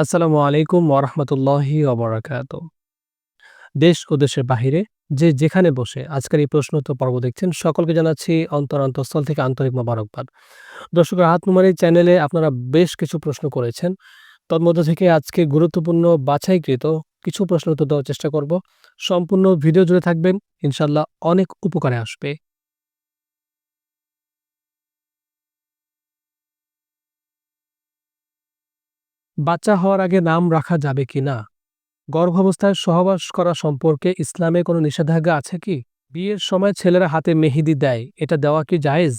আসসালামু আলাইকুম ওরহমতুল্লাহি অবরাকাত দেশ ও দেশের বাহিরে যে যেখানে বসে আজকের এই প্রশ্ন প্রশ্নোত্তর পর্ব দেখছেন সকলকে জানাচ্ছি অন্তর অন্তঃস্থল থেকে আন্তরিক মোবারকবাদ। দর্শকের হাত নুমার এই চ্যানেলে আপনারা বেশ কিছু প্রশ্ন করেছেন। তন্মধ্য থেকে আজকে গুরুত্বপূর্ণ বাছাইকৃত কিছু প্রশ্ন উত্তর দেওয়ার চেষ্টা করব। সম্পূর্ণ ভিডিও জুড়ে থাকবেন ইনশাল্লাহ অনেক উপকারে আসবে। বাচ্চা হওয়ার আগে নাম রাখা যাবে কি না? গর্ভাবস্থায় সহবাস করা সম্পর্কে ইসলামে কোনো নিষেধাজ্ঞা আছে কি? বিয়ের সময় ছেলেরা হাতে মেহেদি দেয়, এটা দেওয়া কি জায়েজ?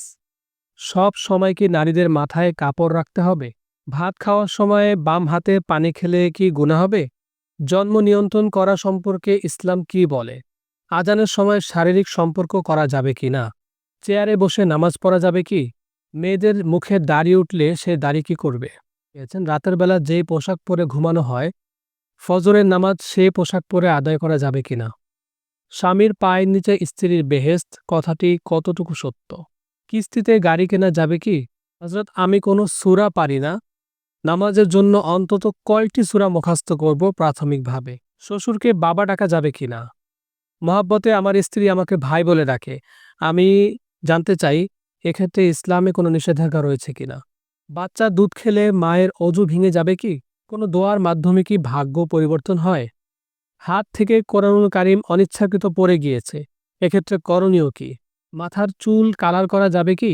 সব সময় কি নারীদের মাথায় কাপড় রাখতে হবে? ভাত খাওয়ার সময়ে বাম হাতে পানি খেলে কি গুণা হবে? জন্ম নিয়ন্ত্রণ করা সম্পর্কে ইসলাম কি বলে? আজানের সময় শারীরিক সম্পর্ক করা যাবে কি না? চেয়ারে বসে নামাজ পড়া যাবে কি? মেয়েদের মুখে দাড়ি উঠলে সে দাড়ি কি করবে? পেয়েছেন রাতের বেলা যেই পোশাক পরে ঘুমানো হয়, ফজরের নামাজ সে পোশাক পরে আদায় করা যাবে কিনা? স্বামীর পায়ের নিচে স্ত্রীর বেহেস্ত কথাটি কতটুকু সত্য? কিস্তিতে গাড়ি কেনা যাবে কি? হজরত আমি কোনো সুরা পারি না। নামাজের জন্য অন্তত কয়টি সুরা মুখাস্ত করব প্রাথমিকভাবে? শ্বশুরকে বাবা ডাকা যাবে কি না মহাব্বতে আমার স্ত্রী আমাকে ভাই বলে ডাকে। আমি জানতে চাই, এক্ষেত্রে ইসলামে কোনো নিষেধাজ্ঞা রয়েছে কিনা? বাচ্চা দুধ খেলে মায়ের অজু ভেঙে যাবে কি? কোনো দোয়ার মাধ্যমে কি ভাগ্য পরিবর্তন হয়? হাত থেকে কোরআনুল কারিম অনিচ্ছাকৃত পড়ে গিয়েছে। এক্ষেত্রে করণীয় কি? মাথার চুল কালার করা যাবে কি?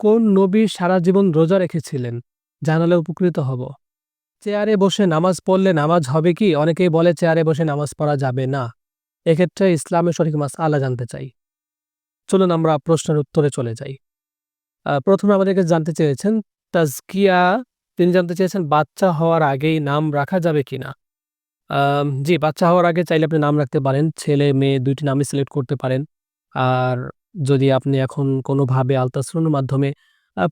কোন নবী সারা জীবন রোজা রেখেছিলেন? জানালে উপকৃত হব। চেয়ারে বসে নামাজ পড়লে নামাজ হবে কি? অনেকেই বলে চেয়ারে বসে নামাজ পড়া যাবে না। এক্ষেত্রে ইসলামের সঠিক মাস আলা জানতে চাই। চলুন আমরা প্রশ্নের উত্তরে চলে যাই। প্রথমে আমাদেরকে জানতে চেয়েছেন তাজকিয়া তিনি জানতে চেয়েছেন বাচ্চা হওয়ার আগেই নাম রাখা যাবে কিনা আম জি, বাচ্চা হওয়ার আগে চাইলে আপনি নাম রাখতে পারেন। ছেলে, মেয়ে ২ টি নামই সিলেক্ট করতে পারেন। আর যদি আপনি এখন কোনোভাবে আল্ট্রাসাউন্ডের মাধ্যমে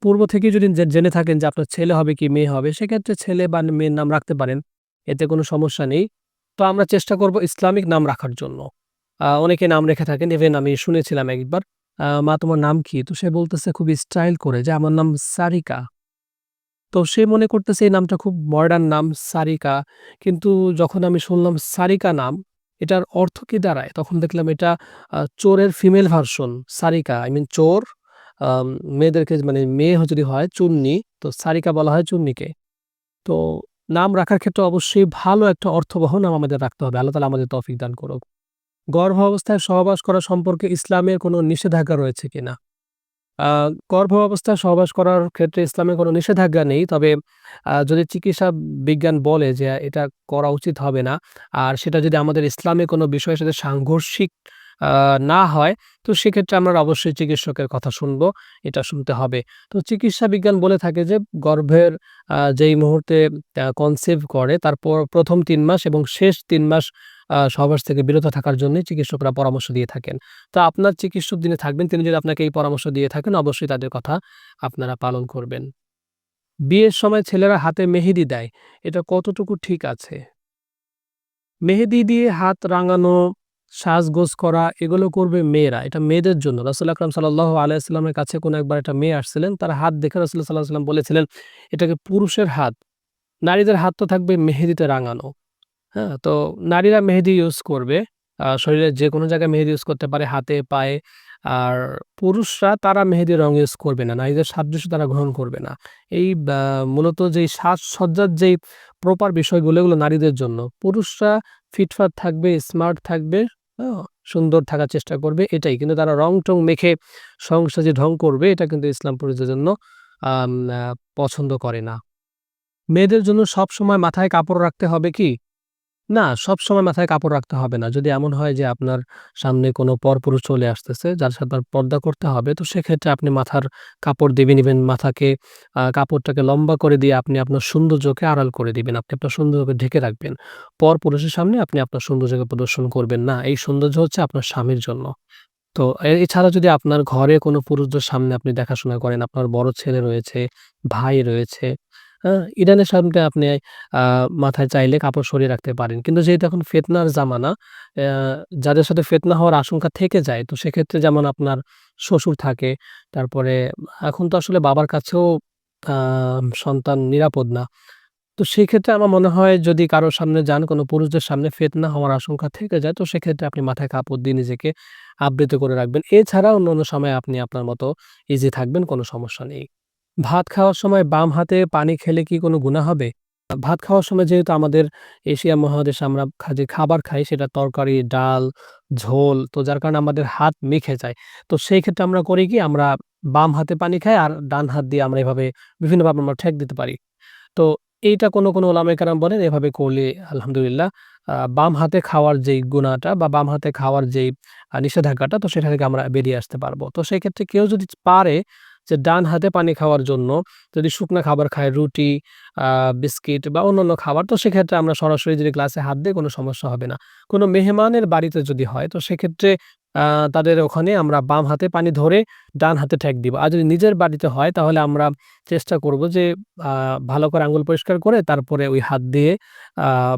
পূর্ব থেকেই যদি জেনে থাকেন যে আপনার ছেলে হবে কি মেয়ে হবে, সেক্ষেত্রে ছেলে বা মেয়ের নাম রাখতে পারেন। এতে কোনো সমস্যা নেই। তো আমরা চেষ্টা করব ইসলামিক নাম রাখার জন্য। অনেকে নাম রেখে থাকেন। ইভেন আমি শুনেছিলাম একবার, "মা তোমার নাম কি?" তো সে বলতেছে খুবই স্টাইল করে যে, "আমার নাম সারিকা।" তো সে মনে করতেছে এই নামটা খুব মডার্ন নাম সারিকা। কিন্তু যখন আমি শুনলাম সারিকা নাম, এটার অর্থ কি দাঁড়ায়? তখন দেখলাম এটা চোরের female version Sarika. I mean চোর মেয়েদেরকে মানে মেয়ে যদি হয় চুন্নি, তো সারিকা বলা হয় চুন্নিকে। তো নাম রাখার ক্ষেত্রে অবশ্যই ভালো একটা অর্থবহ নাম আমাদের রাখতে হবে। আল্লাহ তাআলা আমাদের তৌফিক দান করুক। গর্ভ অবস্থায় সহবাস করা সম্পর্কে ইসলামের কোনো নিষেধাজ্ঞা রয়েছে কিনা? গর্ভ অবস্থায় সহবাস করার ক্ষেত্রে ইসলামের কোনো নিষেধাজ্ঞা নেই। তবে যদি চিকিৎসা বিজ্ঞান বলে যে এটা করা উচিত হবে না, আর সেটা যদি আমাদের ইসলামে কোনো বিষয়ের সাথে সাংঘর্ষিক না হয়, তো সেক্ষেত্রে আমরা অবশ্যই চিকিৎসকের কথা শুনব, এটা শুনতে হবে। তো চিকিৎসা বিজ্ঞান বলে থাকে যে গর্ভের যেই মুহূর্তে কনসিভ করে তারপর ১ম ৩ মাস এবং শেষ তিন মাস সহবাস থেকে বিরত থাকার জন্যই চিকিৎসকরা পরামর্শ দিয়ে থাকেন। তো আপনার চিকিৎসক দিনে থাকবেন তিনি যদি আপনাকে এই পরামর্শ দিয়ে থাকেন অবশ্যই তাদের কথা আপনারা পালন করবেন। বিয়ের সময় ছেলেরা হাতে মেহেদি দেয়, এটা কতটুকু ঠিক আছে? মেহেদি দিয়ে হাত রাঙানো, সাজগোজ করা এগুলো করবে মেয়েরা। এটা মেয়েদের জন্য। রাসূল আকরাম সাল্লাল্লাহু আলাইহি ওয়াসাল্লামের কাছে কোনো একবার একটা মেয়ে আসছিলেন। তার হাত দেখে রাসূলুল্লাহ সাল্লাল্লাহু আলাইহি ওয়াসাল্লাম বলেছিলেন, "এটাকে পুরুষের হাত।" নারীদের হাত তো থাকবে মেহেদিতে রাঙানো। হ্যাঁ? তো নারীরা মেহেদি ইউজ করবে। শরীরের যেকোনো জায়গায় মেহেদি ইউজ করতে পারে, হাতে, পায়ে। আর পুরুষরা তারা মেহেদির রং ইউজ করবে না। নারীদের সাদৃশ্য তারা গ্রহণ করবে না। এই মূলত যেই সাজসজ্জার যেই প্রপার বিষয়গুলো এগুলো নারীদের জন্য। পুরুষরা ফিটফাট থাকবে, স্মার্ট থাকবে? সুন্দর থাকার চেষ্টা করবে, এটাই। কিন্তু তারা রং-টং মেখে সংসার যে ঢং করবে, এটা কিন্তু ইসলাম পরিচয়ের জন্য পছন্দ করে না। মেয়েদের জন্য সব সময় মাথায় কাপড় রাখতে হবে কি? না, সবসময় মাথায় কাপড় রাখতে হবে না। যদি এমন হয় যে আপনার সামনে কোনো পরপুরুষ চলে আসতেছে, যার সাথে আপনার পর্দা করতে হবে, তো সেক্ষেত্রে আপনি মাথার কাপড় দিয়ে নিবেন। মাথাকে কাপড়টাকে লম্বা করে দিয়ে আপনি আপনার সৌন্দর্যকে আড়াল করে দিবেন। আপনি আপনার সৌন্দর্যকে ঢেকে রাখবেন। পরপুরুষের সামনে আপনি আপনার সৌন্দর্যকে প্রদর্শন করবেন না। এই সৌন্দর্য হচ্ছে আপনার স্বামীর জন্য। তো এছাড়া যদি আপনার ঘরে কোনো পুরুষদের সামনে আপনি দেখাশোনা করেন, আপনার বড় ছেলে রয়েছে, ভাই রয়েছে, হ্যাঁ? ইরানের সামনে আপনি মাথায় চাইলে কাপড় সরিয়ে রাখতে পারেন। কিন্তু যেহেতু এখন ফেতনার জামানা, যাদের সাথে ফিতনা হওয়ার আশঙ্কা থেকে যায়, তো সেক্ষেত্রে যেমন আপনার শ্বশুর থাকে, তারপরে এখন তো আসলে বাবার কাছেও সন্তান নিরাপদ না। তো সেক্ষেত্রে আমার মনে হয় যদি কারও সামনে যান, কোনো পুরুষদের সামনে ফিতনা হওয়ার আশঙ্কা থেকে যায়, তো সেক্ষেত্রে আপনি মাথায় কাপড় দিয়ে নিজেকে আবৃত করে রাখবেন। এছাড়া অন্য অন্য সময় আপনি আপনার মতো ইজি থাকবেন, কোনো সমস্যা নেই। ভাত খাওয়ার সময় বাম হাতে পানি খেলে কি কোনো গুনাহ হবে? ভাত খাওয়ার সময় যেহেতু আমাদের এশিয়া মহাদেশে আমরা যে খাবার খাই সেটা তরকারি, ডাল, ঝোল তো যার কারণে আমাদের হাত মেখে যায়। তো সেই ক্ষেত্রে আমরা করি কি আমরা বাম হাতে পানি খাই আর ডান হাত দিয়ে আমরা এভাবে বিভিন্নভাবে আমরা ঠেক দিতে পারি। তো এইটা কোনো, কোনো ওলামায়ে কেরাম বলেন এভাবে করলে আলহামদুলিল্লাহ বাম হাতে খাওয়ার যেই গুনাহটা বা বাম হাতে খাওয়ার যেই নিষেধাজ্ঞাটা তো সেটা থেকে আমরা বেরিয়ে আসতে পারব। তো সেই ক্ষেত্রে কেউ যদি পারে যে ডান হাতে পানি খাওয়ার জন্য যদি শুকনো খাবার খায় রুটি, বিস্কিট বা অন্যান্য খাবার তো সেক্ষেত্রে আমরা সরাসরি যদি গ্লাসে হাত দিয়ে কোনো সমস্যা হবে না। কোনো মেহমানের বাড়িতে যদি হয় তো সেক্ষেত্রে তাদের ওখানে আমরা বাম হাতে পানি ধরে ডান হাতে ঠেক দিব। আর যদি নিজের বাড়িতে হয় তাহলে আমরা চেষ্টা করব যে ভালো করে আঙ্গুল পরিষ্কার করে তারপরে ওই হাত দিয়ে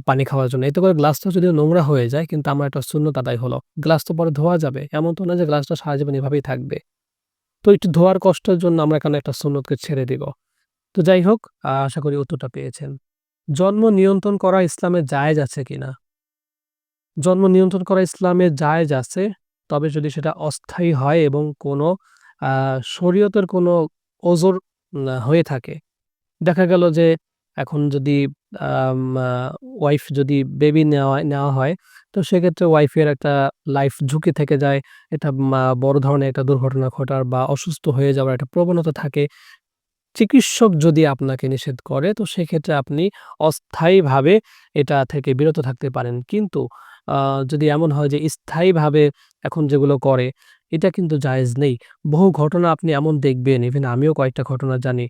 পানি খাওয়ার জন্য। এতে করে গ্লাসটা যদি নোংরা হয়ে যায় কিন্তু আমার একটা শূন্য আদায় হলো। গ্লাস তো পরে ধোয়া যাবে। এমন তো না যে গ্লাসটা সারা জীবন এভাবেই থাকবে। তো একটু ধোয়ার কষ্টের জন্য আমরা এখানে একটা সুন্নতকে ছেড়ে দিব। তো যাই হোক আশা করি উত্তরটা পেয়েছেন। জন্ম নিয়ন্ত্রণ করা ইসলামে জায়েজ আছে কিনা? জন্ম নিয়ন্ত্রণ করা ইসলামে জায়েজ আছে। তবে যদি সেটা অস্থায়ী হয় এবং কোনো শরীয়তের কোনো ওজোর হয়ে থাকে। দেখা গেল যে এখন যদি ওয়াইফ যদি বেবি নেওয়া নেওয়া হয়, তো সেক্ষেত্রে ওয়াইফের একটা লাইফ ঝুঁকি থেকে যায়। এটা বড় ধরনের একটা দুর্ঘটনা ঘটার বা অসুস্থ হয়ে যাওয়ার একটা প্রবণতা থাকে। চিকিৎসক যদি আপনাকে নিষেধ করে, তো সেক্ষেত্রে আপনি অস্থায়ীভাবে এটা থেকে বিরত থাকতে পারেন। কিন্তু যদি এমন হয় যে, স্থায়ীভাবে এখন যেগুলো করে এটা কিন্তু জায়েজ নেই। বহু ঘটনা আপনি এমন দেখবেন ইভেন আমিও কয়েকটা ঘটনা জানি।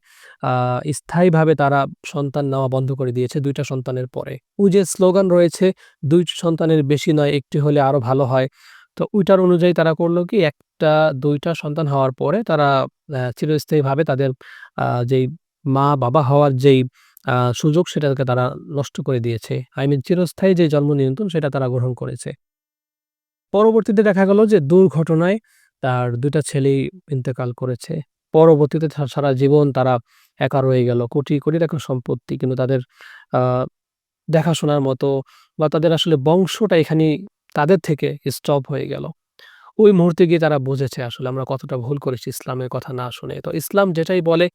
স্থায়ীভাবে তারা সন্তান নেওয়া বন্ধ করে দিয়েছে দুইটা সন্তানের পরে। ওই যে স্লোগান রয়েছে ২ সন্তানের বেশি নয়, একটি হলে আরও ভালো হয়। তো ওইটার অনুযায়ী তারা করল কি একটা দুইটা সন্তান হওয়ার পরে তারা চিরস্থায়ীভাবে তাদের যেই মা-বাবা হওয়ার যেই সুযোগ সেটাকে তারা নষ্ট করে দিয়েছে। আই মিন চিরস্থায়ী যে জন্ম নিয়ন্ত্রণ সেটা তারা গ্রহণ করেছে। পরবর্তীতে দেখা গেল যে দুর্ঘটনায় তার ২ টা ছেলেই ইন্তেকাল করেছে। পরবর্তীতে সারা জীবন তারা একা রয়ে গেল। কোটি, কোটি টাকার সম্পত্তি কিন্তু তাদের দেখাশোনার মতো বা তাদের আসলে বংশটা এখানে তাদের থেকে স্টপ হয়ে গেল। ওই মুহূর্তে গিয়ে তারা বুঝেছে আসলে আমরা কতটা ভুল করেছি ইসলামের কথা না শুনে। তো ইসলাম যেটাই বলে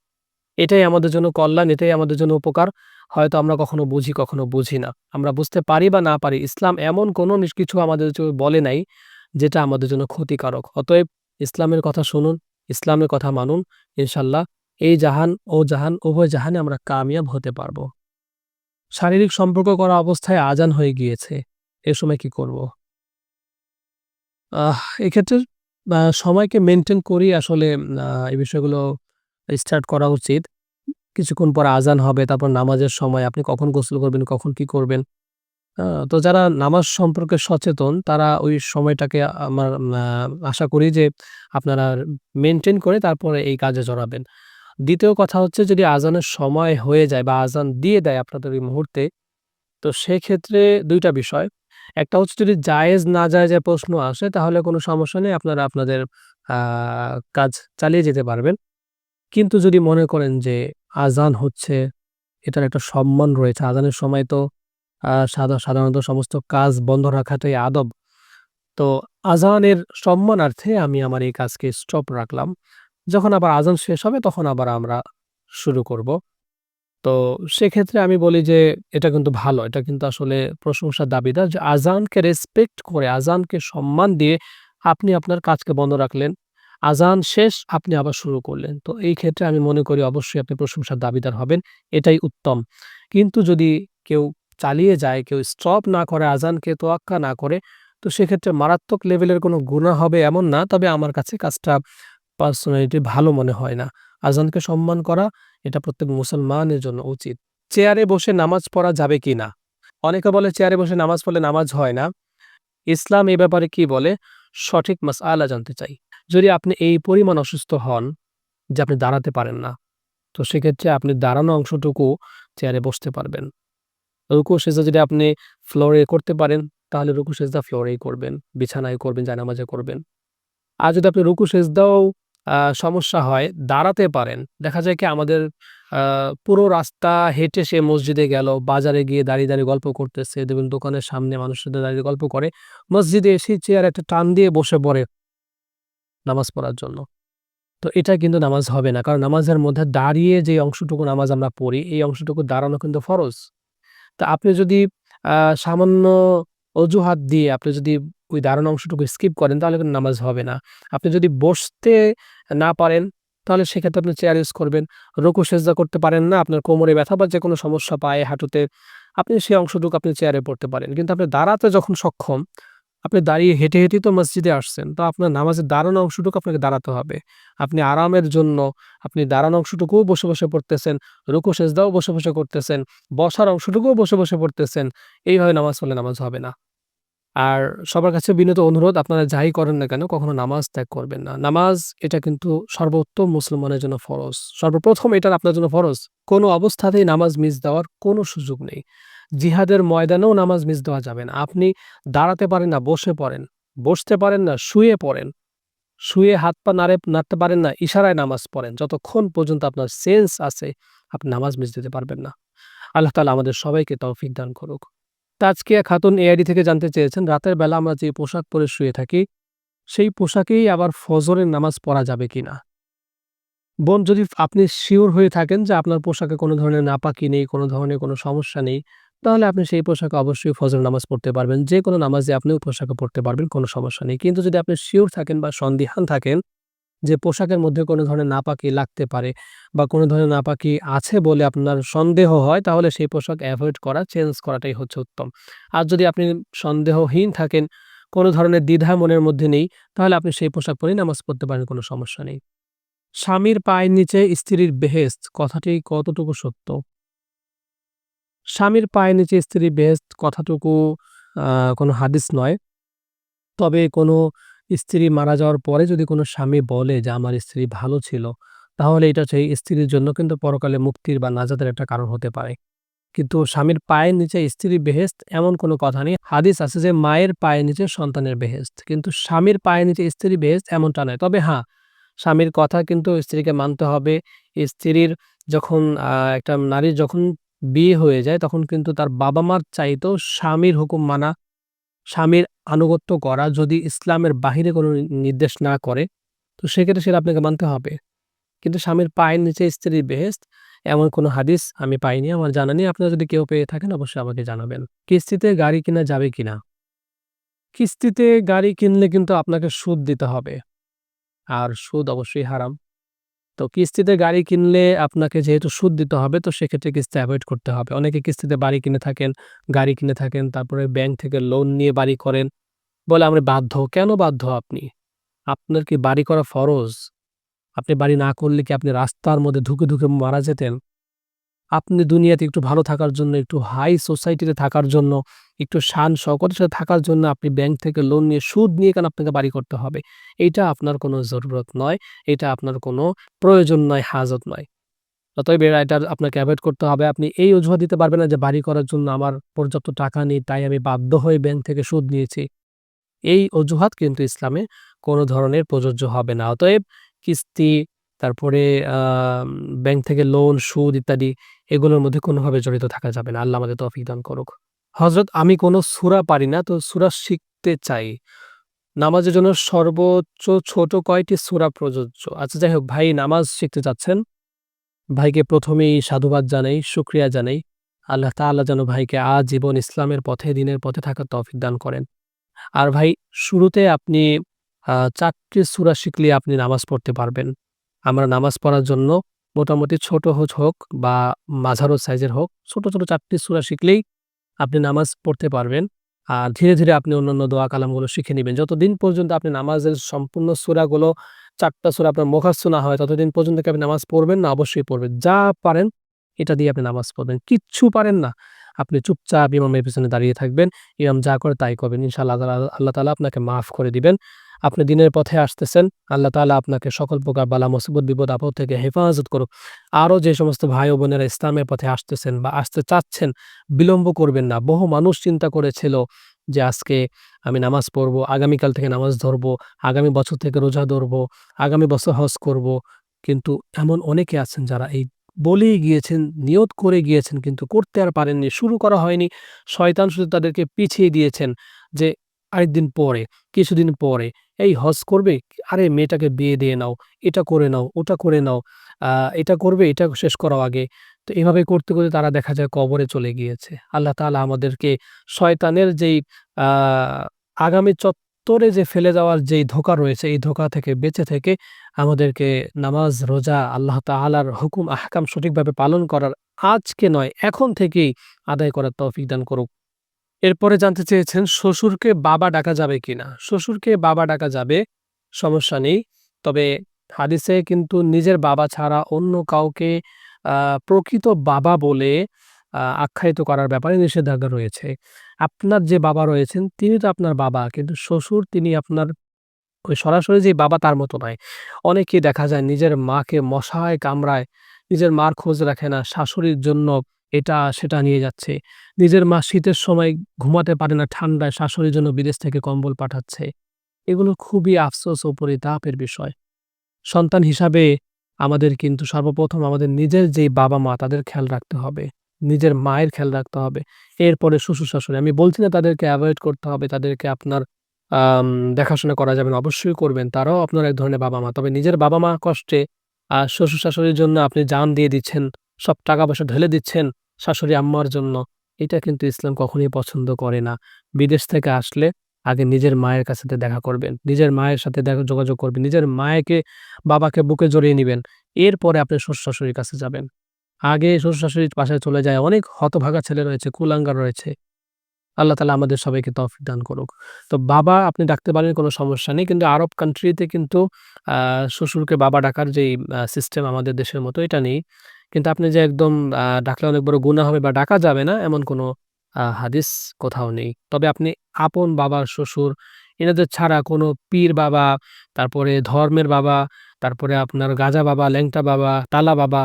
এটাই আমাদের জন্য কল্যাণ, এটাই আমাদের জন্য উপকার। হয়তো আমরা কখনো বুঝি, কখনো বুঝি না। আমরা বুঝতে পারি বা না পারি ইসলাম এমন কোনো কিছু আমাদের বলে নাই যেটা আমাদের জন্য ক্ষতিকারক। অতএব ইসলামের কথা শুনুন, ইসলামের কথা মানুন। ইনশাল্লাহ এই জাহান ও জাহান উভয় জাহানে আমরা কামিয়াব হতে পারব। শারীরিক সম্পর্ক করা অবস্থায় আজান হয়ে গিয়েছে। এ সময় কি করব? আহ এক্ষেত্রে সময়কে মেনটেন করি আসলে এই বিষয়গুলো স্টার্ট করা উচিত। কিছুক্ষণ পর আজান হবে, তারপর নামাজের সময় আপনি কখন গোসল করবেন, কখন কি করবেন। তো যারা নামাজ সম্পর্কে সচেতন তারা ওই সময়টাকে আমার আশা করি যে আপনারা মেনটেন করে তারপরে এই কাজে জড়াবেন। দ্বিতীয় কথা হচ্ছে যদি আজানের সময় হয়ে যায় বা আজান দিয়ে দেয় আপনাদের ওই মুহূর্তে, তো সেক্ষেত্রে দুইটা বিষয়। একটা হচ্ছে যদি জায়েজ না জায়েজের প্রশ্ন আসে তাহলে কোনো সমস্যা নেই। আপনারা আপনাদের কাজ চালিয়ে যেতে পারবেন। কিন্তু যদি মনে করেন যে আজান হচ্ছে, এটার একটা সম্মান রয়েছে। আজানের সময় তো সাধা সাধারণত সমস্ত কাজ বন্ধ রাখাটাই আদব। তো আজানের সম্মানার্থে আমি আমার এই কাজকে স্টপ রাখলাম। যখন আবার আজান শেষ হবে তখন আবার আমরা শুরু করব। তো সেক্ষেত্রে আমি বলি যে এটা কিন্তু ভালো। এটা কিন্তু আসলে প্রশংসার দাবিদার যে আজানকে রেসপেক্ট করে, আজানকে সম্মান দিয়ে আপনি আপনার কাজকে বন্ধ রাখলেন। আযান শেষ আপনি আবার শুরু করলেন। তো এই ক্ষেত্রে আমি মনে করি অবশ্যই আপনি প্রশংসার দাবিদার হবেন। এটাই উত্তম। কিন্তু যদি কেউ চালিয়ে যায়, কেউ স্টপ না করে, আযানকে তোয়াক্কা না করে তো সেক্ষেত্রে মারাত্মক লেভেলের কোনো গুণা হবে এমন না। তবে আমার কাছে কাজটা পার্সোনালিটি ভালো মনে হয় না। আজানকে সম্মান করা এটা প্রত্যেক মুসলমানের জন্য উচিত। চেয়ারে বসে নামাজ পড়া যাবে কিনা? অনেকে বলে চেয়ারে বসে নামাজ পড়লে নামাজ হয় না। ইসলাম এ ব্যাপারে কি বলে? সঠিক মাস আলা জানতে চাই। যদি আপনি এই পরিমাণ অসুস্থ হন যে আপনি দাঁড়াতে পারেন না, তো সেক্ষেত্রে আপনি দাঁড়ানো অংশটুকু চেয়ারে বসতে পারবেন। রুকু সেজদা যদি আপনি ফ্লোরে করতে পারেন তাহলে রুকু সেজদা ফ্লোরেই করবেন, বিছানায় করবেন, জায়নামাজে করবেন। আর যদি আপনি রুকু সেজদাও সমস্যা হয়, দাঁড়াতে পারেন। দেখা যায় কি আমাদের পুরো রাস্তা হেঁটে সে মসজিদে গেল, বাজারে গিয়ে দাঁড়িয়ে, দাঁড়িয়ে গল্প করতেছে। দেখবেন দোকানের সামনে মানুষের দাঁড়িয়ে গল্প করে। মসজিদে এসে চেয়ারে একটা টান দিয়ে বসে পড়ে নামাজ পড়ার জন্য। তো এটা কিন্তু নামাজ হবে না। কারণ নামাজের মধ্যে দাঁড়িয়ে যে অংশটুকু নামাজ আমরা পড়ি, এই অংশটুকু দাঁড়ানো কিন্তু ফরজ। তো আপনি যদি সামান্য অজুহাত দিয়ে আপনি যদি ওই দাঁড়ানো অংশটুকু স্কিপ করেন তাহলে কিন্তু নামাজ হবে না। আপনি যদি বসতে না পারেন তাহলে সেক্ষেত্রে আপনি চেয়ার ইউজ করবেন। রুকু সেজদা করতে পারেন না, আপনার কোমরে ব্যথা বা যে কোনো সমস্যা পায়ে, হাঁটুতে, আপনি সেই অংশটুকু আপনি চেয়ারে পড়তে পারেন। কিন্তু আপনি দাঁড়াতে যখন সক্ষম, আপনি দাঁড়িয়ে হেঁটে, হেঁটেই তো মসজিদে আসছেন। তো আপনার নামাজের দাঁড়ানো অংশটুকু আপনাকে দাঁড়াতে হবে। আপনি আরামের জন্য আপনি দাঁড়ানো অংশটুকুও বসে, বসে পড়তেছেন, রুকু সেজদাও বসে, বসে করতেছেন, বসার অংশটুকুও বসে, বসে পড়তেছেন। এইভাবে নামাজ পড়লে নামাজ হবে না। আর সবার কাছে বিনীত অনুরোধ আপনারা যাই করেন না কেন কখনো নামাজ ত্যাগ করবেন না। নামাজ এটা কিন্তু সর্বোত্তম মুসলমানের জন্য ফরজ। সর্বপ্রথম এটা আপনার জন্য ফরজ। কোনো অবস্থাতেই নামাজ মিস দেওয়ার কোনো সুযোগ নেই। জিহাদের ময়দানেও নামাজ মিস দেওয়া যাবে না। আপনি দাঁড়াতে পারেন না, বসে পড়েন। বসতে পারেন না, শুয়ে পড়েন। শুয়ে হাত পা নাড়ে নাড়তে পারেন না, ইশারায় নামাজ পড়েন। যতক্ষণ পর্যন্ত আপনার সেন্স আছে, আপনি নামাজ মিস দিতে পারবেন না। আল্লাহ তাআলা আমাদের সবাইকে তৌফিক দান করুক। তাজকিয়া খাতুন এআইডি থেকে জানতে চেয়েছেন, রাতের বেলা আমরা যে পোশাক পরে শুয়ে থাকি, সেই পোশাকেই আবার ফজরের নামাজ পড়া যাবে কিনা? বোন যদি আপনি শিওর হয়ে থাকেন যে আপনার পোশাকে কোনো ধরনের নাপাকি নেই, কোনো ধরনের কোনো সমস্যা নেই, তাহলে আপনি সেই পোশাকে অবশ্যই ফজর নামাজ পড়তে পারবেন। যে কোনো নামাজে আপনি পোশাকে পড়তে পারবেন, কোনো সমস্যা নেই। কিন্তু যদি আপনি শিওর থাকেন বা সন্দিহান থাকেন যে পোশাকের মধ্যে কোনো ধরনের নাপাকি লাগতে পারে বা কোনো ধরনের নাপাকি আছে বলে আপনার সন্দেহ হয়, তাহলে সেই পোশাক অ্যাভয়েড করা, চেঞ্জ করাটাই হচ্ছে উত্তম। আর যদি আপনি সন্দেহহীন থাকেন, কোনো ধরনের দ্বিধা মনের মধ্যে নেই, তাহলে আপনি সেই পোশাক পরেই নামাজ পড়তে পারেন, কোনো সমস্যা নেই। স্বামীর পায়ের নিচে স্ত্রীর বেহেস্ত কথাটি কতটুকু সত্য? স্বামীর পায়ের নিচে স্ত্রী বেহেশত কথাটুকু কোনো হাদিস নয়। তবে কোনো স্ত্রী মারা যাওয়ার পরে যদি কোনো স্বামী বলে যে আমার স্ত্রী ভালো ছিল, তাহলে এটা সেই স্ত্রীর জন্য কিন্তু পরকালে মুক্তির বা নাজাতের একটা কারণ হতে পারে। কিন্তু স্বামীর পায়ের নিচে স্ত্রীর বেহেস্ত এমন কোনো কথা নেই। হাদিস আছে যে মায়ের পায়ের নিচে সন্তানের বেহেস্ত কিন্তু স্বামীর পায়ের নিচে স্ত্রীর বেহেশত এমনটা নয়। তবে হ্যাঁ, স্বামীর কথা কিন্তু স্ত্রীকে মানতে হবে। স্ত্রীর যখন একটা নারীর যখন বিয়ে হয়ে যায় তখন কিন্তু তার বাবা-মার চাইতেও স্বামীর হুকুম মানা, স্বামীর আনুগত্য করা যদি ইসলামের বাহিরে কোনো নির্দেশ না করে, তো সেক্ষেত্রে সেটা আপনাকে মানতে হবে। কিন্তু স্বামীর পায়ের নিচে স্ত্রীর বেহেশত এমন কোনো হাদিস আমি পাইনি, আমার জানা নেই। আপনারা যদি কেউ পেয়ে থাকেন অবশ্যই আমাকে জানাবেন। কিস্তিতে গাড়ি কিনা যাবে কিনা? কিস্তিতে গাড়ি কিনলে কিন্তু আপনাকে সুদ দিতে হবে। আর সুদ অবশ্যই হারাম। তো কিস্তিতে গাড়ি কিনলে আপনাকে যেহেতু সুদ দিতে হবে তো সেক্ষেত্রে কিস্তি অ্যাভয়েড করতে হবে। অনেকে কিস্তিতে বাড়ি কিনে থাকেন, গাড়ি কিনে থাকেন, তারপরে ব্যাংক থেকে লোন নিয়ে বাড়ি করেন। বলে আমরা বাধ্য। কেন বাধ্য আপনি? আপনার কি বাড়ি করা ফরজ? আপনি বাড়ি না করলে কি আপনি রাস্তার মধ্যে ধুকে, ধুকে মারা যেতেন? আপনি দুনিয়াতে একটু ভালো থাকার জন্য, একটু হাই সোসাইটিতে থাকার জন্য, একটু শান শওকতের সাথে থাকার জন্য আপনি ব্যাংক থেকে লোন নিয়ে সুদ নিয়ে কেন আপনাকে বাড়ি করতে হবে? এটা আপনার কোনো জরুরত নয়। এটা আপনার কোনো প্রয়োজন নয়, হাজত নয়। অতএব এটা আপনাকে অ্যাভয়েড করতে হবে। আপনি এই অজুহাত দিতে পারবেন না যে বাড়ি করার জন্য আমার পর্যাপ্ত টাকা নেই, তাই আমি বাধ্য হয়ে ব্যাংক থেকে সুদ নিয়েছি। এই অজুহাত কিন্তু ইসলামে কোনো ধরনের প্রযোজ্য হবে না। অতএব কিস্তি, তারপরে ব্যাংক থেকে লোন, সুদ ইত্যাদি এগুলোর মধ্যে কোনোভাবে জড়িত থাকা যাবে না। আল্লাহ আমাদের তৌফিক দান করুক। হজরত আমি কোনো সুরা পারি না, তো সুরা শিখতে চাই। নামাজের জন্য সর্বোচ্চ ছোট কয়টি সূরা প্রযোজ্য? আচ্ছা যাই হোক ভাই নামাজ শিখতে চাচ্ছেন। ভাইকে প্রথমেই সাধুবাদ জানাই, শুকরিয়া জানাই। আল্লাহ তাআলা যেন ভাইকে আজীবন ইসলামের পথে, দিনের পথে থাকার তৌফিক দান করেন। আর ভাই শুরুতে আপনি আ ৪ টি সূরা শিখলে আপনি নামাজ পড়তে পারবেন। আমরা নামাজ পড়ার জন্য মোটামুটি ছোট হোক বা মাঝারো সাইজের হোক, ছোট, ছোট ৪ টি সূরা শিখলেই আপনি নামাজ পড়তে পারবেন। আর ধীরে, ধীরে আপনি অন্যান্য দোয়া কালামগুলো শিখে নিবেন। যতদিন পর্যন্ত আপনি নামাজের সম্পূর্ণ সূরাগুলো ৪ টা সূরা আপনার মুখস্থ না হয় ততদিন পর্যন্ত কি আপনি নামাজ পড়বেন না? অবশ্যই পড়বেন। যা পারেন এটা দিয়ে আপনি নামাজ পড়বেন। কিচ্ছু পারেন না? আপনি চুপচাপ ইমামের পেছনে দাঁড়িয়ে থাকবেন। ইমাম যা করে তাই করবেন। ইনশাআল্লাহ আল্লাহ তালা আপনাকে মাফ করে দিবেন। আপনি দিনের পথে আসতেছেন। আল্লাহ তালা আপনাকে সকল প্রকার বালা মুসিবত, বিপদ আপদ থেকে হেফাজত করুক। আরও যে সমস্ত ভাই ও বোনেরা ইসলামের পথে আসতেছেন বা আসতে চাচ্ছেন, বিলম্ব করবেন না। বহু মানুষ চিন্তা করেছিল যে আজকে আমি নামাজ পড়ব, আগামীকাল থেকে নামাজ ধরবো, আগামী বছর থেকে রোজা ধরবো, আগামী বছর হজ করব। কিন্তু এমন অনেকে আছেন যারা এই বলেই গিয়েছেন, নিয়ত করে গিয়েছেন কিন্তু করতে আর পারেননি। শুরু করা হয়নি। শয়তান শুধু তাদেরকে পিছিয়ে দিয়েছেন যে আরেকদিন পরে, কিছুদিন পরে। এই হজ করবে? আরে মেয়েটাকে বিয়ে দিয়ে নাও। এটা করে নাও, ওটা করে নাও। এটা করবে, এটা শেষ করো আগে। তো এভাবে করতে, করতে তারা দেখা যায় কবরে চলে গিয়েছে। আল্লাহ তাআলা আমাদেরকে শয়তানের যেই আগামী চত্বরে যে ফেলে যাওয়ার যেই ধোঁকা রয়েছে, এই ধোঁকা থেকে বেঁচে থেকে আমাদেরকে নামাজ, রোজা, আল্লাহ তাআলার হুকুম আহকাম সঠিকভাবে পালন করার আজকে নয়, এখন থেকেই আদায় করার তৌফিক দান করুক। এরপরে জানতে চেয়েছেন শ্বশুরকে বাবা ডাকা যাবে কিনা? শ্বশুরকে বাবা ডাকা যাবে, সমস্যা নেই। তবে হাদিসে কিন্তু নিজের বাবা ছাড়া অন্য কাউকে প্রকৃত বাবা বলে আখ্যায়িত করার ব্যাপারে নিষেধাজ্ঞা রয়েছে। আপনার যে বাবা রয়েছেন তিনি তো আপনার বাবা। কিন্তু শ্বশুর তিনি আপনার ওই সরাসরি যে বাবা তার মতো নয়। অনেকে দেখা যায় নিজের মাকে মশায় কামড়ায়, নিজের মার খোঁজ রাখে না, শাশুড়ির জন্য এটা সেটা নিয়ে যাচ্ছে। নিজের মা শীতের সময় ঘুমাতে পারে না ঠান্ডায়, শাশুড়ির জন্য বিদেশ থেকে কম্বল পাঠাচ্ছে। এগুলো খুবই আফসোস ও পরিতাপের বিষয়। সন্তান হিসাবে আমাদের কিন্তু সর্বপ্রথম আমাদের নিজের যেই বাবা-মা তাদের খেয়াল রাখতে হবে। নিজের মায়ের খেয়াল রাখতে হবে। এরপরে শ্বশুর-শাশুড়ি। আমি বলছি না তাদেরকে অ্যাভয়েড করতে হবে, তাদেরকে আপনার দেখাশোনা করা যাবে না। অবশ্যই করবেন। তারাও আপনার এক ধরনের বাবা-মা। তবে নিজের বাবা-মা কষ্টে আ শ্বশুর-শাশুড়ির জন্য আপনি জান দিয়ে দিচ্ছেন, সব টাকা-পয়সা ঢেলে দিচ্ছেন শাশুড়ি আম্মার জন্য। এটা কিন্তু ইসলাম কখনোই পছন্দ করে না। বিদেশ থেকে আসলে আগে নিজের মায়ের কাছে দেখা করবেন। নিজের মায়ের সাথে দেখা যোগাযোগ করবেন। নিজের মায়েকে বাবাকে বুকে জড়িয়ে নিবেন। এরপরে আপনি শ্বশুর-শাশুড়ির কাছে যাবেন। আগে শ্বশুর-শাশুড়ির বাসায় চলে যায় অনেক হতভাগা ছেলে রয়েছে, কুলাঙ্গার রয়েছে। আল্লাহ তালা আমাদের সবাইকে তৌফিক দান করুক। তো বাবা আপনি ডাকতে পারেন কোনো সমস্যা নেই। কিন্তু আরব কান্ট্রিতে কিন্তু শ্বশুরকে বাবা ডাকার যেই সিস্টেম আমাদের দেশের মতো এটা নেই। কিন্তু আপনি যে একদম ডাকলে অনেক বড় গুনাহ হবে বা ডাকা যাবে না এমন কোনো হাদিস কোথাও নেই। তবে আপনি আপন বাবা, শ্বশুর এনাদের ছাড়া কোনো পীর বাবা, তারপরে ধর্মের বাবা, তারপরে আপনার গাজা বাবা, ল্যাংটা বাবা, টালা বাবা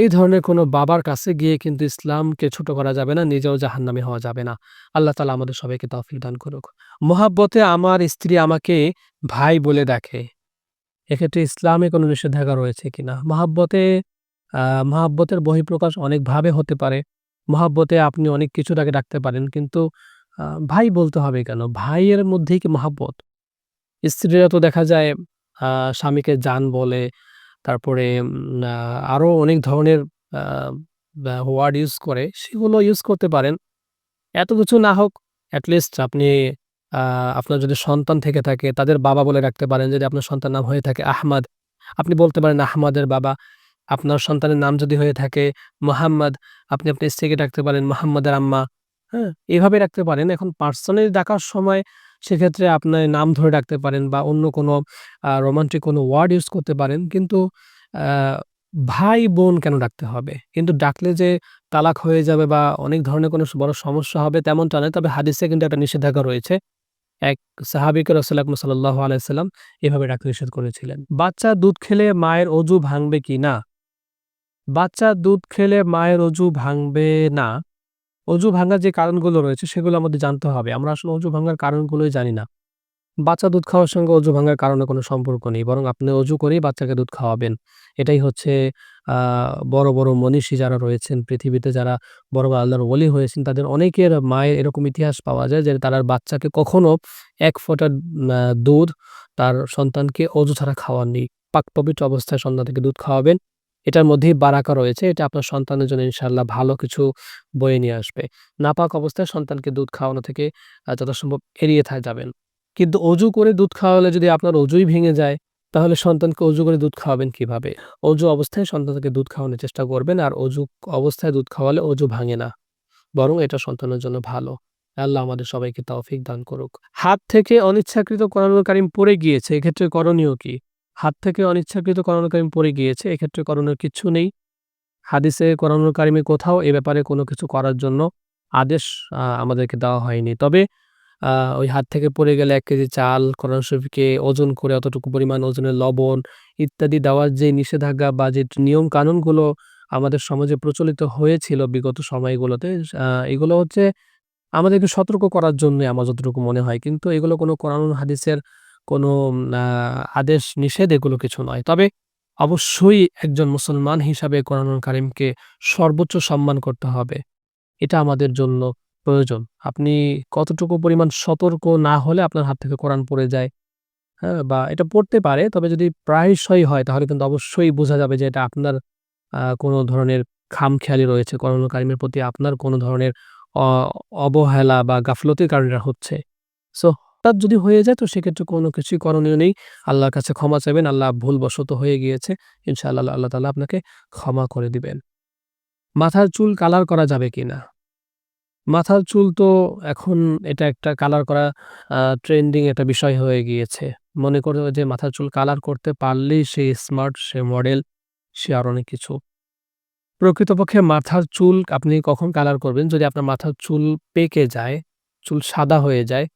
এই ধরনের কোনো বাবার কাছে গিয়ে কিন্তু ইসলামকে ছোট করা যাবে না, নিজেও জাহান্নামী হওয়া যাবে না। আল্লাহ তালা আমাদের সবাইকে তৌফিক দান করুক। মোহাব্বতে আমার স্ত্রী আমাকে ভাই বলে দেখে এক্ষেত্রে ইসলামে কোনো নিষেধাজ্ঞা রয়েছে কিনা? মহাব্বতে মহাব্বতের বহিঃপ্রকাশ অনেকভাবে হতে পারে। মহাব্বতে আপনি অনেক কিছু তাকে ডাকতে পারেন। কিন্তু ভাই বলতে হবে কেন? ভাইয়ের মধ্যেই কি মহাব্বত? স্ত্রীরা তো দেখা যায় স্বামীকে জান বলে, তারপরে উম আ আরও অনেক ধরনের ওয়ার্ড ইউজ করে, সেগুলো ইউজ করতে পারেন। এত কিছু না হোক, এট লিস্ট আপনি আপনার যদি সন্তান থেকে থাকে তাদের বাবা বলে রাখতে পারেন। যদি আপনার সন্তান নাম হয়ে থাকে আহমাদ, আপনি বলতে পারেন আহমাদের বাবা। আপনার সন্তানের নাম যদি হয়ে থাকে মোহাম্মদ, আপনি আপনার স্ত্রীকে ডাকতে পারেন মোহাম্মদের আম্মা। হ্যাঁ? এভাবে রাখতে পারেন। এখন পার্সোনালি ডাকার সময় সেক্ষেত্রে আপনার নাম ধরে ডাকতে পারেন বা অন্য কোনো রোমান্টিক কোনো ওয়ার্ড ইউজ করতে পারেন। কিন্তু, আ ভাই-বোন কেন ডাকতে হবে? কিন্তু ডাকলে যে তালাক হয়ে যাবে বা অনেক ধরনের কোনো বড় সমস্যা হবে তেমনটা নয়। তবে হাদিসে কিন্তু একটা নিষেধাজ্ঞা রয়েছে। এক সাহাবীকে রাসূল আকরাম সাল্লাল্লাহু আলাইহি ওয়াসাল্লাম এভাবে ডাকতে নিষেধ করেছিলেন। বাচ্চা দুধ খেলে মায়ের অজু ভাঙবে কি না বাচ্চা দুধ খেলে মায়ের অজু ভাঙবে না। অজু ভাঙার যে কারণগুলো রয়েছে সেগুলো আমাদের জানতে হবে। আমরা আসলে অজু ভাঙার কারণগুলোই জানি না। বাচ্চা দুধ খাওয়ার সঙ্গে অজু ভাঙার কারণে কোনো সম্পর্ক নেই। বরং আপনি অজু করেই বাচ্চাকে দুধ খাওয়াবেন। এটাই হচ্ছে বড়, বড় মনীষী যারা রয়েছেন পৃথিবীতে যারা বড়, বড় আল্লাহর ওলি হয়েছেন তাদের অনেকের মায়ের এরকম ইতিহাস পাওয়া যায় যে তারা বাচ্চাকে কখনো এক ফোঁটা দুধ তার সন্তানকে অজু ছাড়া খাওয়াননি। পাক পবিত্র অবস্থায় সন্তানকে দুধ খাওয়াবেন। এটার মধ্যেই বারাকা রয়েছে। এটা আপনার সন্তানের জন্য ইনশাল্লাহ ভালো কিছু বয়ে নিয়ে আসবে। নাপাক অবস্থায় সন্তানকে দুধ খাওয়ানো থেকে যথাসম্ভব এড়িয়ে থা যাবেন। কিন্তু অজু করে দুধ খাওয়ালে যদি আপনার অজুই ভেঙে যায়, তাহলে সন্তানকে অজু করে দুধ খাওয়াবেন কীভাবে? অজু অবস্থায় সন্তানকে দুধ খাওয়ানোর চেষ্টা করবেন। আর অজু অবস্থায় দুধ খাওয়ালে অজু ভাঙে না। বরং এটা সন্তানের জন্য ভালো। আল্লাহ আমাদের সবাইকে তৌফিক দান করুক। হাত থেকে অনিচ্ছাকৃত কোরআনুল কারিম পড়ে গিয়েছে, এক্ষেত্রে করণীয় কি? হাত থেকে অনিচ্ছাকৃত কোরআনুল কারীম পড়ে গিয়েছে, এক্ষেত্রে করণীয় কিচ্ছু নেই। হাদিসে কোরআনুল কারীমে কোথাও এ ব্যাপারে কোনো কিছু করার জন্য আদেশ আমাদেরকে দেওয়া হয়নি। তবে ওই হাত থেকে পড়ে গেলে এক কেজি চাল, কোরআন শরীফকে ওজন করে অতটুকু পরিমাণ ওজনের লবণ ইত্যাদি দেওয়ার যে নিষেধাজ্ঞা বা যে নিয়ম কানুনগুলো আমাদের সমাজে প্রচলিত হয়েছিল বিগত সময়গুলোতে এগুলো হচ্ছে আমাদেরকে সতর্ক করার জন্যই আমার যতটুকু মনে হয়। কিন্তু এগুলো কোনো কোরআন হাদিসের কোনো আদেশ নিষেধ এগুলো কিছু নয়। তবে অবশ্যই একজন মুসলমান হিসাবে কোরআনুল কারিমকে সর্বোচ্চ সম্মান করতে হবে। এটা আমাদের জন্য প্রয়োজন। আপনি কতটুকু পরিমাণ সতর্ক না হলে আপনার হাত থেকে কোরআন পড়ে যায়, হ্যাঁ? বা এটা পড়তে পারে তবে যদি প্রায়শই হয় তাহলে কিন্তু অবশ্যই বোঝা যাবে যে এটা আপনার কোনো ধরনের খামখেয়ালি রয়েছে। কোরআনুল কারিমের প্রতি আপনার কোনো ধরনের অবহেলা বা গাফলতির কারণে হচ্ছে। সো হঠাৎ যদি হয়ে যায় তো সেক্ষেত্রে কোনো কিছুই করণীয় নেই। আল্লাহর কাছে ক্ষমা চাইবেন। আল্লাহ ভুলবশত হয়ে গিয়েছে। ইনশাআল্লাহ আল্লাহ তাআলা আপনাকে ক্ষমা করে দিবেন। মাথার চুল কালার করা যাবে কিনা? মাথার চুল তো এখন এটা একটা কালার করা ট্রেন্ডিং একটা বিষয় হয়ে গিয়েছে। মনে করে যে মাথার চুল কালার করতে পারলেই সে স্মার্ট, সে মডেল, সে আর অনেক কিছু। প্রকৃতপক্ষে মাথার চুল আপনি কখন কালার করবেন? যদি আপনার মাথার চুল পেকে যায়, চুল সাদা হয়ে যায়,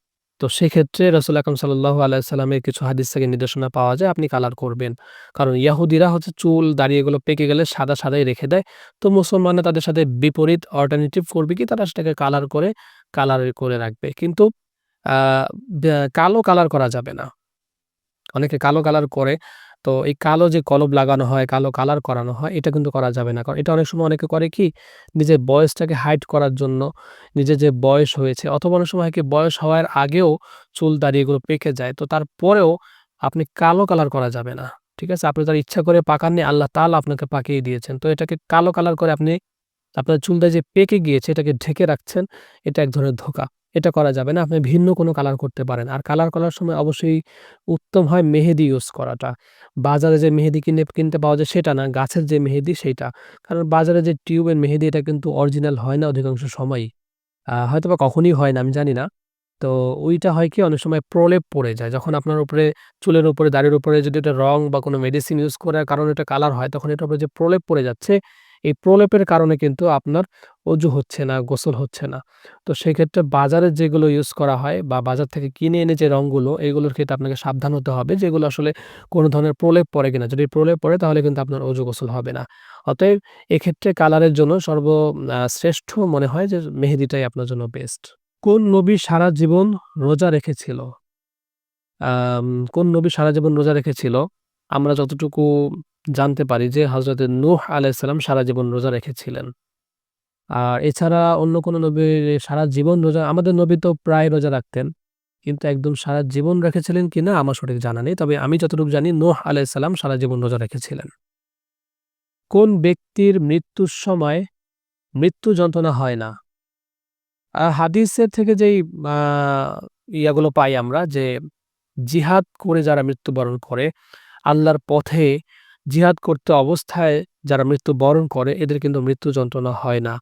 তো সেক্ষেত্রে রসুল আকরম সাল্লাহ আলাইসাল্লামের কিছু হাদিস থেকে নির্দেশনা পাওয়া যায় আপনি কালার করবেন। কারণ ইয়াহুদিরা হচ্ছে চুল, দাঁড়িয়ে এগুলো পেকে গেলে সাদা, সাদাই রেখে দেয়। তো মুসলমানরা তাদের সাথে বিপরীত অল্টারনেটিভ করবে কি তারা সেটাকে কালার করে কালার করে রাখবে। কিন্তু কালো কালার করা যাবে না। অনেকে কালো কালার করে। তো এই কালো যে কলব লাগানো হয়, কালো কালার করানো হয় এটা কিন্তু করা যাবে না। কারণ এটা অনেক সময় অনেকে করে কি নিজের বয়সটাকে হাইড করার জন্য নিজের যে বয়স হয়েছে অথবা অনেক সময় কি বয়স হওয়ার আগেও চুল দাড়ি এগুলো পেকে যায়। তো তারপরেও আপনি কালো কালার করা যাবে না। ঠিক আছে? আপনি তার ইচ্ছা করে পাকাননি আল্লাহ তাল আপনাকে পাকিয়ে দিয়েছেন। তো এটাকে কালো কালার করে আপনি আপনার চুলটা যে পেকে গিয়েছে এটাকে ঢেকে রাখছেন। এটা এক ধরনের ধোঁকা। এটা করা যাবে না। আপনি ভিন্ন কোনো কালার করতে পারেন। আর কালার করার সময় অবশ্যই উত্তম হয় মেহেদি ইউজ করাটা। বাজারে যে মেহেদি কিনে কিনতে পাওয়া যায় সেটা না, গাছের যে মেহেদি সেটা কারণ বাজারে যে টিউবের মেহেদি এটা কিন্তু অরিজিনাল হয় না অধিকাংশ সময়ই। হয়তো বা কখনই হয় না আমি জানি না। তো ওইটা হয় কি অনেক সময় প্রলেপ পড়ে যায়। যখন আপনার উপরে চুলের উপরে, দাড়ির উপরে যদি এটা রং বা কোনো মেডিসিন ইউজ করার কারণে এটা কালার হয় তখন এটার উপরে যে প্রলেপ পড়ে যাচ্ছে, এই প্রলেপের কারণে কিন্তু আপনার অজু হচ্ছে না, গোসল হচ্ছে না। তো সেক্ষেত্রে বাজারে যেগুলো ইউজ করা হয় বা বাজার থেকে কিনে এনে যে রঙগুলো এগুলোর ক্ষেত্রে আপনাকে সাবধান হতে হবে যেগুলো আসলে কোনো ধরনের প্রলেপ পড়ে কিনা। যদি প্রলেপ পড়ে তাহলে কিন্তু আপনার অজু গোসল হবে না। অতএব এক্ষেত্রে কালারের জন্য সর্ব শ্রেষ্ঠ মনে হয় যে মেহেদিটাই আপনার জন্য বেস্ট। কোন নবী সারা জীবন রোজা রেখেছিল? কোন নবী সারা জীবন রোজা রেখেছিল? আমরা যতটুকু জানতে পারি যে হযরতে নূহ আলাইহিস সালাম সারা জীবন রোজা রেখেছিলেন। আর এছাড়া অন্য কোনো নবীর সারা জীবন রোজা আমাদের নবী তো প্রায় রোজা রাখতেন। কিন্তু একদম সারা জীবন রেখেছিলেন কিনা আমার সঠিক জানা নেই। তবে আমি যতটুকু জানি নূহ আলাইহিস সালাম সারা জীবন রোজা রেখেছিলেন। কোন ব্যক্তির মৃত্যুর সময় মৃত্যু যন্ত্রণা হয় না? হাদিসের থেকে যেই ইয়াগুলো পাই আমরা যে জিহাদ করে যারা মৃত্যুবরণ করে, আল্লাহর পথে জিহাদ করতে অবস্থায় যারা মৃত্যুবরণ করে এদের কিন্তু মৃত্যু যন্ত্রণা হয় না।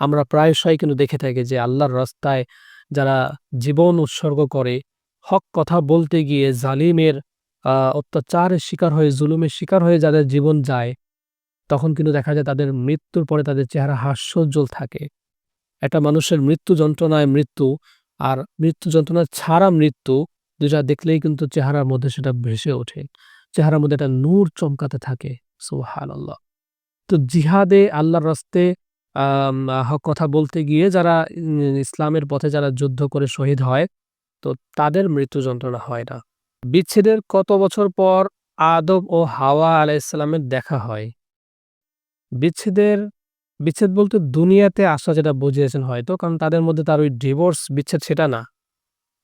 আমরা প্রায়শই কিন্তু দেখে থাকি যে আল্লাহর রাস্তায় যারা জীবন উৎসর্গ করে, হক কথা বলতে গিয়ে জালিমের অত্যাচারের শিকার হয়ে, জুলুমের শিকার হয়ে যাদের জীবন যায়, তখন কিন্তু দেখা যায় তাদের মৃত্যুর পরে তাদের চেহারা হাস্যোজ্জ্বল থাকে। একটা মানুষের মৃত্যু যন্ত্রণায় মৃত্যু আর মৃত্যু যন্ত্রণা ছাড়া মৃত্যু ২ টা দেখলেই কিন্তু চেহারার মধ্যে সেটা ভেসে ওঠে। চেহারার মধ্যে একটা নূর চমকাতে থাকে। সুবহানাল্লাহ। তো জিহাদে আল্লাহর রাস্তে কথা বলতে গিয়ে যারা ইসলামের পথে যারা যুদ্ধ করে শহীদ হয়, তো তাদের মৃত্যু যন্ত্রণা হয় না। বিচ্ছেদের কত বছর পর আদম ও হাওয়া আলাইহিস সালামের দেখা হয়? বিচ্ছেদের বিচ্ছেদ বলতে দুনিয়াতে আসা যেটা বুঝিয়েছেন হয়তো। কারণ তাদের মধ্যে তার ওই ডিভোর্স বিচ্ছেদ সেটা না।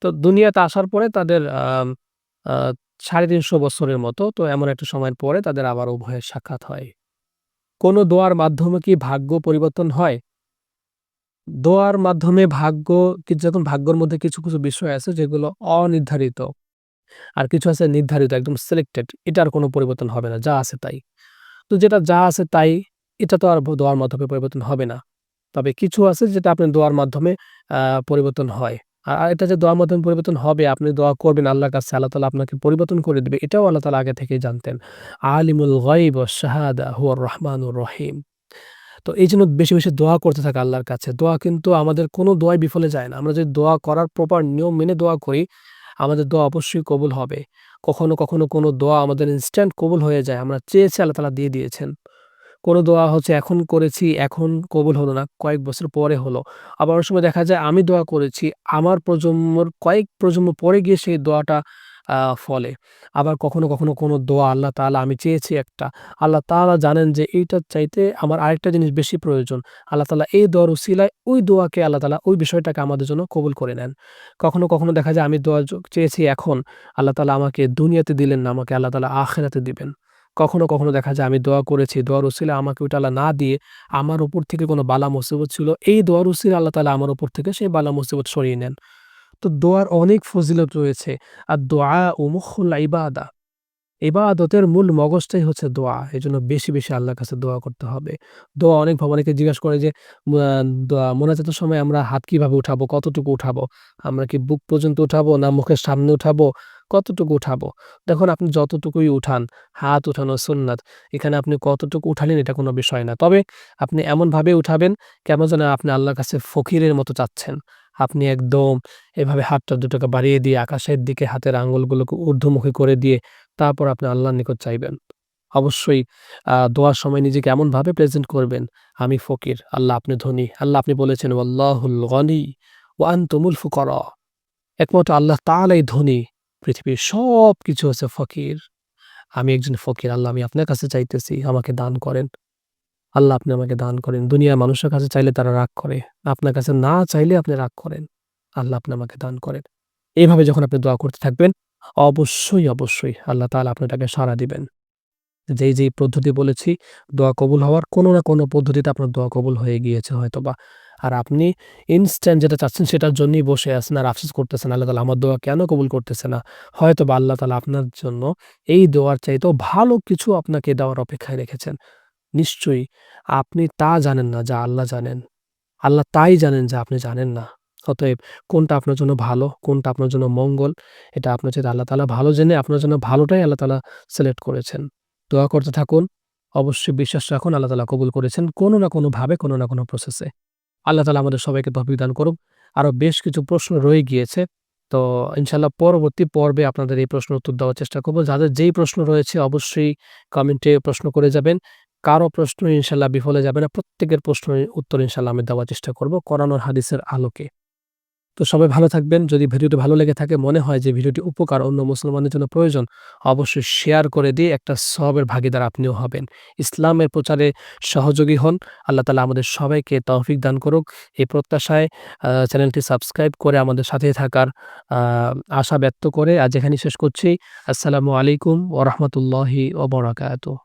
তো দুনিয়াতে আসার পরে তাদের আ ৩৫০ বছরের মতো। তো এমন একটা সময়ের পরে তাদের আবার উভয়ের সাক্ষাৎ হয়। কোনো দোয়ার মাধ্যমে কি ভাগ্য পরিবর্তন হয়? দোয়ার মাধ্যমে ভাগ্য যখন ভাগ্যর মধ্যে কিছু, কিছু বিষয় আছে যেগুলো অনির্ধারিত। আর কিছু আছে নির্ধারিত একদম সিলেক্টেড। এটার কোনো পরিবর্তন হবে না। যা আছে তাই। তো যেটা যা আছে তাই এটা তো আর দোয়ার মাধ্যমে পরিবর্তন হবে না। তবে কিছু আছে যেটা আপনার দোয়ার মাধ্যমে পরিবর্তন হয়। আর এটা যে দোয়ার মাধ্যমে পরিবর্তন হবে আপনি দোয়া করবেন আল্লাহর কাছে আল্লাহ তাআলা আপনাকে পরিবর্তন করে দিবে এটাও আল্লাহ তাআলা আগে থেকেই জানতেন। আলিমুল ওয়াস শাহাদা হুয়ার রহমানুর রহিম। তো এইজন্য বেশি, বেশি দোয়া করতে থাকে আল্লাহর কাছে। দোয়া কিন্তু আমাদের কোনো দোয়াই বিফলে যায় না। আমরা যদি দোয়া করার প্রপার নিয়ম মেনে দোয়া করি, আমাদের দোয়া অবশ্যই কবুল হবে। কখনো, কখনো কোনো দোয়া আমাদের ইনস্ট্যান্ট কবুল হয়ে যায়। আমরা চেয়েছি আল্লাহ তাআলা দিয়ে দিয়েছেন। কোনো দোয়া হচ্ছে এখন করেছি, এখন কবুল হলো না, কয়েক বছর পরে হলো। আবার অনেক সময় দেখা যায় আমি দোয়া করেছি, আমার প্রজন্মর কয়েক প্রজন্ম পরে গিয়ে সেই দোয়াটা ফলে। আবার কখনো, কখনো কোনো দোয়া আল্লাহ তাআলা আমি চেয়েছি একটা, আল্লাহ তাআলা জানেন যে এইটার চাইতে আমার আরেকটা জিনিস বেশি প্রয়োজন। আল্লাহ তালা এই দোয়ার উসিলায় ওই দোয়াকে আল্লাহ তালা ওই বিষয়টাকে আমাদের জন্য কবুল করে নেন। কখনো, কখনো দেখা যায় আমি দোয়া চেয়েছি এখন, আল্লাহ তালা আমাকে দুনিয়াতে দিলেন না, আমাকে আল্লাহ তালা আখিরাতে দিবেন। কখনো, কখনো দেখা যায় আমি দোয়া করেছি, দোয়ার উসিলায় আমাকে ওইটা আল্লাহ না দিয়ে আমার উপর থেকে কোনো বালা মুসিবত ছিল, এই দোয়ার উসিলায় আল্লাহ তালা আমার উপর থেকে সেই বালা মুসিবত সরিয়ে নেন। তো দোয়ার অনেক ফজিলত রয়েছে। আর দুআউ মুখুল ইবাদা। ইবাদতের মূল মগজটাই হচ্ছে দোয়া। এই জন্য বেশি, বেশি আল্লাহর কাছে দোয়া করতে হবে। দোয়া অনেকে জিজ্ঞাসা করে যে দোয়া মোনাজাতের সময় আমরা হাত কীভাবে উঠাবো, কতটুকু উঠাবো? আমরা কি বুক পর্যন্ত উঠাবো না মুখের সামনে উঠাবো, কতটুকু উঠাবো? দেখুন আপনি যতটুকুই উঠান, হাত উঠানো সুন্নাত। এখানে আপনি কতটুকু উঠালেন এটা কোনো বিষয় না। তবে আপনি এমনভাবে উঠাবেন কেমন যেন আপনি আল্লাহর কাছে ফকিরের মতো চাচ্ছেন। আপনি একদম এভাবে হাতটা দুটোকে বাড়িয়ে দিয়ে আকাশের দিকে হাতের আঙ্গুলগুলোকে ঊর্ধ্বমুখী করে দিয়ে তারপর আপনি আল্লাহর নিকট চাইবেন। অবশ্যই দোয়ার সময় নিজেকে এমনভাবে প্রেজেন্ট করবেন, আমি ফকির, আল্লাহ আপনি ধনী। আল্লাহ আপনি বলেছেন ওয়াল্লাহুল গনি ওয়া আনতুমুল ফুকারা। একমাত্র আল্লাহ তাআলাই ধনী। পৃথিবীর সবকিছু হচ্ছে ফকির। আমি একজন ফকির। আল্লাহ আমি আপনার কাছে চাইতেছি, আমাকে দান করেন। আল্লাহ আপনি আমাকে দান করেন। দুনিয়ার মানুষের কাছে চাইলে তারা রাগ করে। আপনার কাছে না চাইলে আপনি রাগ করেন। আল্লাহ আপনি আমাকে দান করেন। এইভাবে যখন আপনি দোয়া করতে থাকবেন, অবশ্যই, অবশ্যই আল্লাহ তাআলা আপনাকে সাড়া দিবেন। যেই, যেই পদ্ধতি বলেছি দোয়া কবুল হওয়ার কোনো না কোনো পদ্ধতিতে আপনার দোয়া কবুল হয়ে গিয়েছে হয়তোবা। আর আপনি ইনস্ট্যান্ট যেটা চাচ্ছেন সেটার জন্যই বসে আছেন আর আফসোস করতেছেন আল্লাহ তালা আমার দোয়া কেন কবুল করতেছে না? হয়তো বা আল্লাহ তালা আপনার জন্য এই দোয়ার চাইতেও ভালো কিছু আপনাকে দেওয়ার অপেক্ষায় রেখেছেন। নিশ্চয়ই আপনি তা জানেন না যা আল্লাহ জানেন। আল্লাহ তাই জানেন যা আপনি জানেন না। অতএব কোনটা আপনার জন্য ভালো, কোনটা আপনার জন্য মঙ্গল, এটা আপনার চাইতে আল্লাহ তাআলা ভালো জেনে আপনার জন্য ভালোটাই আল্লাহ তাআলা সিলেক্ট করেছেন। দোয়া করতে থাকুন। অবশ্যই বিশ্বাস রাখুন আল্লাহ তাআলা কবুল করেছেন কোনো না কোনোভাবে, কোনো না কোনো প্রসেসে। আল্লাহ তালা আমাদের সবাইকে তফিক দান করুক। আরও বেশ কিছু প্রশ্ন রয়ে গিয়েছে। তো ইনশাল্লাহ পরবর্তী পর্বে আপনাদের এই প্রশ্নের উত্তর দেওয়ার চেষ্টা করব। যাদের যেই প্রশ্ন রয়েছে অবশ্যই কমেন্টে প্রশ্ন করে যাবেন। কারও প্রশ্ন ইনশাল্লাহ বিফলে যাবে না। প্রত্যেকের প্রশ্নের উত্তর ইনশাল্লাহ আমি দেওয়ার চেষ্টা করব করানোর হাদিসের আলোকে। তো সবাই ভালো থাকবেন। যদি ভিডিওটি ভালো লেগে থাকে, মনে হয় যে ভিডিওটি উপকার অন্য মুসলমানের জন্য প্রয়োজন, অবশ্যই শেয়ার করে দিয়ে একটা সবের ভাগীদার আপনিও হবেন। ইসলামের প্রচারে সহযোগী হন। আল্লাহ তালা আমাদের সবাইকে তৌফিক দান করুক। এই প্রত্যাশায় চ্যানেলটি সাবস্ক্রাইব করে আমাদের সাথে থাকার আশা ব্যক্ত করে আজ এখানেই শেষ করছি। আসসালামু আলাইকুম ওয়া রাহমাতুল্লাহি ওয়া বারাকাতুহু।